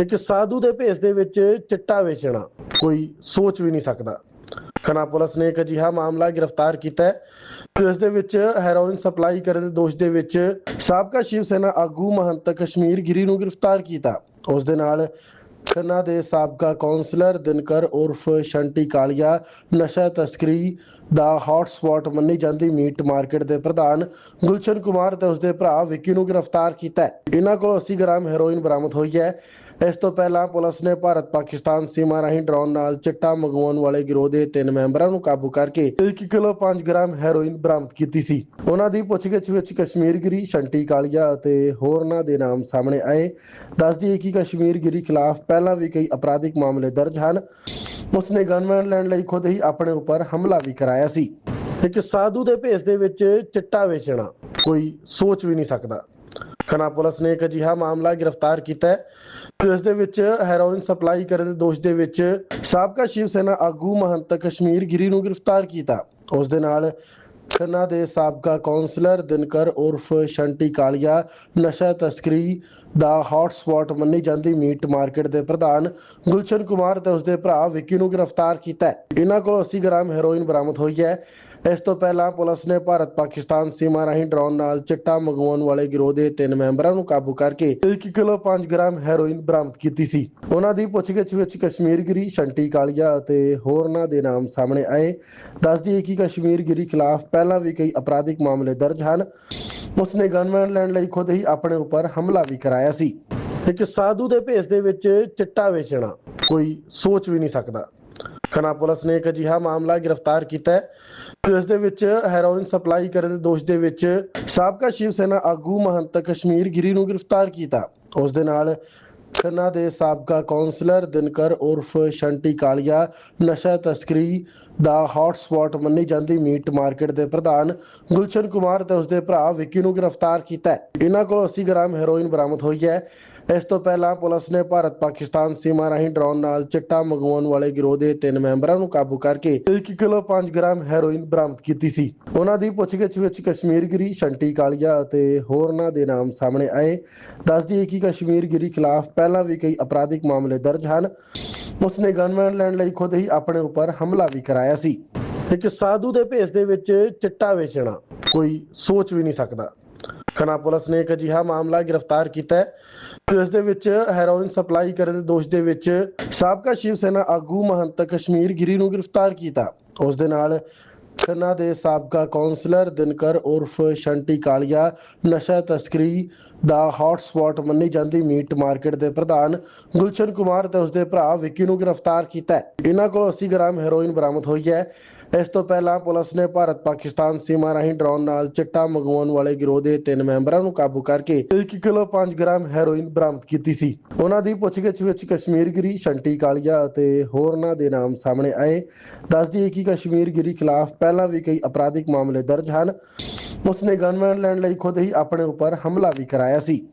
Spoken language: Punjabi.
ਇੱਕ ਸਾਧੂ ਦੇ ਭੇਸ ਦੇ ਵਿੱਚ ਚਿੱਟਾ ਵੇਚਣਾ। ਕੋਈ ਸੋਚ ਵੀ ਨਹੀਂ ਸਕਦਾ। ਖਨਾ ਪੁਲਿਸ ਨੇ ਇੱਕ ਅਜਿਹਾ ਮਾਮਲਾ ਗ੍ਰਿਫਤਾਰ ਕੀਤਾ ਹੈ। ਜਿਸ ਦੇ ਵਿੱਚ ਹੈਰੋਇਨ ਸਪਲਾਈ ਕਰਨ ਦੇ ਦੋਸ਼ ਦੇ ਵਿੱਚ ਸਾਬਕਾ ਸ਼ਿਵ ਸੈਨਾ ਆਗੂ ਮਹੰਤ ਕਸ਼ਮੀਰ ਗਿਰੀ ਨੂੰ ਗ੍ਰਿਫਤਾਰ ਕੀਤਾ। ਉਸ ਦੇ ਨਾਲ ਖੰਨਾ ਦੇ ਸਾਬਕਾ ਕੌਂਸਲਰ ਦਿਨਕਰ ਉਰਫ ਸ਼ੰਟੀ ਕਾਲੀਆ ਨਸ਼ਾ ਤਸਕਰੀ ਦਾ ਹੌਟ ਮੰਨੀ ਜਾਂਦੀ ਮੀਟ ਮਾਰਕੀਟ ਦੇ ਪ੍ਰਧਾਨ ਗੁਲਸ਼ਨ ਕੁਮਾਰ ਤੇ ਉਸਦੇ ਭਰਾ ਵਿੱਕੀ ਨੂੰ ਗ੍ਰਿਫਤਾਰ ਕੀਤਾ ਹੈ। ਇਹਨਾਂ ਕੋਲ 80 ਗ੍ਰਾਮ ਹੈਰੋਇਨ ਬਰਾਮਦ ਹੋਈ ਹੈ। ਇਸ ਤੋਂ ਪਹਿਲਾਂ ਪੁਲਿਸ ਨੇ ਭਾਰਤ ਪਾਕਿਸਤਾਨ ਸੀਮਾ ਰਾਹੀਂ ਡਰੋਨ ਨਾਲ ਚਿੱਟਾ ਮੰਗਵਾਉਣ ਵਾਲੇ ਗਿਰੋਹ ਦੇ ਤਿੰਨ ਮੈਂਬਰਾਂ ਨੂੰ ਕਾਬੂ ਕਰਕੇ 1 ਕਿਲੋ 5 ਗ੍ਰਾਮ ਹੈਰੋਇਨ ਬਰਾਮਦ ਕੀਤੀ ਸੀ। ਉਹਨਾਂ ਦੀ ਪੁੱਛਗਿੱਛ ਵਿੱਚ ਕਸ਼ਮੀਰਗਿਰੀ, ਸ਼ੰਟੀ ਕਾਲੀਆ ਅਤੇ ਹੋਰਨਾਂ ਦੇ ਨਾਮ ਸਾਹਮਣੇ ਆਏ। ਦੱਸਦੀ ਕਿ ਕਸ਼ਮੀਰਗਿਰੀ ਖਿਲਾਫ ਪਹਿਲਾਂ ਵੀ ਕਈ ਅਪਰਾਧਿਕ ਮਾਮਲੇ ਦਰਜ ਹਨ। ਉਸਨੇ ਗਨਮੈਨ ਲੈਣ ਲਈ ਖੁਦ ਹੀ ਆਪਣੇ ਉੱਪਰ ਹਮਲਾ ਵੀ ਕਰਾਇਆ ਸੀ। ਇੱਕ ਸਾਧੂ ਦੇ ਭੇਸ ਦੇ ਵਿੱਚ ਚਿੱਟਾ ਵੇਚਣਾ ਕੋਈ ਸੋਚ ਵੀ ਨਹੀਂ ਸਕਦਾ। ਖਨਾ ਪੁਲਿਸ ਨੇ ਇੱਕ ਅਜਿਹਾ ਮਾਮਲਾ ਗ੍ਰਿਫਤਾਰ ਕੀਤਾ ਹੈ। ਜਿਸ ਦੇ ਵਿੱਚ ਹੈਰੋਇਨ ਸਪਲਾਈ ਕਰਨ ਦੇ ਦੋਸ਼ ਦੇ ਵਿੱਚ ਸਾਬਕਾ ਸ਼ਿਵ ਸੈਨਾ ਆਗੂ ਮਹੰਤ ਕਸ਼ਮੀਰ ਗਿਰੀ ਨੂੰ ਗ੍ਰਿਫਤਾਰ ਕੀਤਾ। ਉਸ ਦੇ ਨਾਲ ਖੰਨਾ ਦੇ ਸਾਬਕਾ ਕੌਂਸਲਰ ਦਿਨਕਰ ਉਰਫ ਸ਼ੰਟੀ ਕਾਲੀਆ ਨਸ਼ਾ ਤਸਕਰੀ ਦਾ ਹੌਟ ਮੰਨੀ ਜਾਂਦੀ ਮੀਟ ਮਾਰਕੀਟ ਦੇ ਪ੍ਰਧਾਨ ਗੁਲਸ਼ਨ ਕੁਮਾਰ ਤੇ ਉਸਦੇ ਭਰਾ ਵਿੱਕੀ ਨੂੰ ਗ੍ਰਿਫਤਾਰ ਕੀਤਾ ਹੈ। ਇਹਨਾਂ ਕੋਲ 80 ਗ੍ਰਾਮ ਹੈਰੋਇਨ ਬਰਾਮਦ ਹੋਈ ਹੈ। ਇਸ ਤੋਂ ਪਹਿਲਾਂ ਪੁਲਿਸ ਨੇ ਭਾਰਤ ਪਾਕਿਸਤਾਨ ਸੀਮਾ ਰਾਹੀਂ ਡਰੋਨ ਨਾਲ ਚਿੱਟਾ ਮੰਗਵਾਉਣ ਵਾਲੇ ਗਿਰੋਹ ਦੇ ਤਿੰਨ ਮੈਂਬਰਾਂ ਨੂੰ ਕਾਬੂ ਕਰਕੇ 1 ਕਿਲੋ 5 ਗ੍ਰਾਮ ਹੈਰੋਇਨ ਬਰਾਮਦ ਕੀਤੀ ਸੀ। ਉਹਨਾਂ ਦੀ ਪੁੱਛਗਿੱਛ ਵਿੱਚ ਕਸ਼ਮੀਰਗਿਰੀ ਸ਼ੰਟੀ ਕਾਲੀਆ ਅਤੇ ਹੋਰਨਾਂ ਦੇ ਨਾਮ ਸਾਹਮਣੇ ਆਏ। ਦੱਸਦੀ ਹੈ ਕਿ ਕਸ਼ਮੀਰਗਿਰੀ ਖਿਲਾਫ ਪਹਿਲਾਂ ਵੀ ਕਈ ਅਪਰਾਧਿਕ ਮਾਮਲੇ ਦਰਜ ਹਨ। ਉਸਨੇ ਗਨਮੈਨ ਲੈਣ ਲਈ ਖੁਦ ਹੀ ਆਪਣੇ ਉੱਪਰ ਹਮਲਾ ਵੀ ਕਰਾਇਆ ਸੀ। ਇੱਕ ਸਾਧੂ ਦੇ ਭੇਸ ਦੇ ਵਿੱਚ ਚਿੱਟਾ ਵੇਚਣਾ ਕੋਈ ਸੋਚ ਵੀ ਨਹੀਂ ਸਕਦਾ। ਖਨਾ ਪੁਲਿਸ ਨੇ ਇੱਕ ਅਜਿਹਾ ਮਾਮਲਾ ਗ੍ਰਿਫਤਾਰ ਕੀਤਾ ਹੈ ਜਿਸ ਦੇ ਵਿੱਚ ਹੈਰੋਇਨ ਸਪਲਾਈ ਕਰਨ ਦੇ ਦੋਸ਼ ਦੇ ਵਿੱਚ ਸਾਬਕਾ ਸ਼ਿਵ ਸੈਨਾ ਆਗੂ ਮਹੰਤ ਕਸ਼ਮੀਰ ਗਿਰੀ ਨੂੰ ਗ੍ਰਿਫਤਾਰ ਕੀਤਾ। ਉਸ ਦੇ ਨਾਲ ਖੰਨਾ ਦੇ ਸਾਬਕਾ ਕੌਂਸਲਰ ਦਿਨਕਰ ਉਰਫ ਸ਼ੰਟੀ ਕਾਲੀਆ, ਨਸ਼ਾ ਤਸਕਰੀ ਦਾ ਹੌਟ ਮੰਨੀ ਜਾਂਦੀ ਮੀਟ ਮਾਰਕੀਟ ਦੇ ਪ੍ਰਧਾਨ ਗੁਲਸ਼ਨ ਕੁਮਾਰ ਤੇ ਉਸਦੇ ਭਰਾ ਵਿੱਕੀ ਨੂੰ ਗ੍ਰਿਫਤਾਰ ਕੀਤਾ ਹੈ। ਇਹਨਾਂ ਕੋਲ 80 ਗ੍ਰਾਮ ਹੈਰੋਇਨ ਬਰਾਮਦ ਹੋਈ ਹੈ। ਇਸ ਤੋਂ ਪਹਿਲਾਂ ਪੁਲਿਸ ਨੇ ਭਾਰਤ ਪਾਕਿਸਤਾਨ ਸੀਮਾ ਰਾਹੀਂ ਡਰੋਨ ਨਾਲ ਚਿੱਟਾ ਮੰਗਵਾਉਣ ਵਾਲੇ ਗਿਰੋਹ ਦੇ ਤਿੰਨ ਮੈਂਬਰਾਂ ਨੂੰ ਕਾਬੂ ਕਰਕੇ 1 ਕਿਲੋ 5 ਗ੍ਰਾਮ ਹੈਰੋਇਨ ਬਰਾਮਦ ਕੀਤੀ ਸੀ। ਉਹਨਾਂ ਦੀ ਪੁੱਛਗਿੱਛ ਵਿੱਚ ਕਸ਼ਮੀਰਗਿਰੀ, ਸ਼ੰਟੀ ਕਾਲੀਆ ਅਤੇ ਹੋਰਨਾਂ ਦੇ ਨਾਮ ਸਾਹਮਣੇ ਆਏ। ਦੱਸਦੀ ਹੈ ਕਿ ਕਸ਼ਮੀਰਗਿਰੀ ਖਿਲਾਫ ਪਹਿਲਾਂ ਵੀ ਕਈ ਅਪਰਾਧਿਕ ਮਾਮਲੇ ਦਰਜ ਹਨ। ਉਸਨੇ ਗਨਮੈਨ ਲੈਣ ਲਈ ਖੁਦ ਹੀ ਆਪਣੇ ਉੱਪਰ ਹਮਲਾ ਵੀ ਕਰਾਇਆ ਸੀ। ਇੱਕ ਸਾਧੂ ਦੇ ਭੇਸ ਦੇ ਵਿੱਚ ਚਿੱਟਾ ਵੇਚਣਾ ਕੋਈ ਸੋਚ ਵੀ ਨਹੀਂ ਸਕਦਾ। ਖਨਾ ਪੁਲਿਸ ਨੇ ਇੱਕ ਅਜਿਹਾ ਮਾਮਲਾ ਗ੍ਰਿਫਤਾਰ ਕੀਤਾ ਹੈ। ਜਿਸ ਦੇ ਵਿੱਚ ਹੈਰੋਇਨ ਸਪਲਾਈ ਕਰਨ ਦੇ ਦੋਸ਼ ਦੇ ਵਿੱਚ ਸਾਬਕਾ ਸ਼ਿਵ ਸੈਨਾ ਆਗੂ ਮਹੰਤ ਕਸ਼ਮੀਰ ਗਿਰੀ ਨੂੰ ਗ੍ਰਿਫਤਾਰ ਕੀਤਾ। ਉਸ ਦੇ ਨਾਲ ਖੰਨਾ ਦੇ ਸਾਬਕਾ ਕੌਂਸਲਰ ਦਿਨਕਰ ਉਰਫ ਸ਼ੰਟੀ ਕਾਲੀਆ ਨਸ਼ਾ ਤਸਕਰੀ ਦਾ ਹੌਟ ਮੰਨੀ ਜਾਂਦੀ ਮੀਟ ਮਾਰਕੀਟ ਦੇ ਪ੍ਰਧਾਨ ਗੁਲਸ਼ਨ ਕੁਮਾਰ ਤੇ ਉਸਦੇ ਭਰਾ ਵਿੱਕੀ ਨੂੰ ਗ੍ਰਿਫਤਾਰ ਕੀਤਾ ਹੈ। ਇਹਨਾਂ ਕੋਲ 80 ਗ੍ਰਾਮ ਹੈਰੋਇਨ ਬਰਾਮਦ ਹੋਈ ਹੈ। ਇਸ ਤੋਂ ਪਹਿਲਾਂ ਪੁਲਿਸ ਨੇ ਭਾਰਤ ਪਾਕਿਸਤਾਨ ਸੀਮਾ ਰਾਹੀਂ ਡਰੋਨ ਨਾਲ ਚਿੱਟਾ ਮੰਗਵਾਉਣ ਵਾਲੇ ਗਿਰੋਹ ਦੇ ਤਿੰਨ ਮੈਂਬਰਾਂ ਨੂੰ ਕਾਬੂ ਕਰਕੇ 1 ਕਿਲੋ 5 ਗ੍ਰਾਮ ਹੈਰੋਇਨ ਬਰਾਮਦ ਕੀਤੀ ਸੀ। ਉਹਨਾਂ ਦੀ ਪੁੱਛਗਿੱਛ ਵਿੱਚ ਕਸ਼ਮੀਰਗਿਰੀ, ਸ਼ੰਟੀ ਕਾਲੀਆ ਅਤੇ ਹੋਰਨਾਂ ਦੇ ਨਾਮ ਸਾਹਮਣੇ ਆਏ। ਦੱਸਦੀ ਹੈ ਕਿ ਕਸ਼ਮੀਰਗਿਰੀ ਖਿਲਾਫ ਪਹਿਲਾਂ ਵੀ ਕਈ ਅਪਰਾਧਿਕ ਮਾਮਲੇ ਦਰਜ ਹਨ। ਉਸਨੇ ਗਨਮੈਨ ਲੈਣ ਲਈ ਖੁਦ ਹੀ ਆਪਣੇ ਉੱਪਰ ਹਮਲਾ ਵੀ ਕਰਾਇਆ ਸੀ।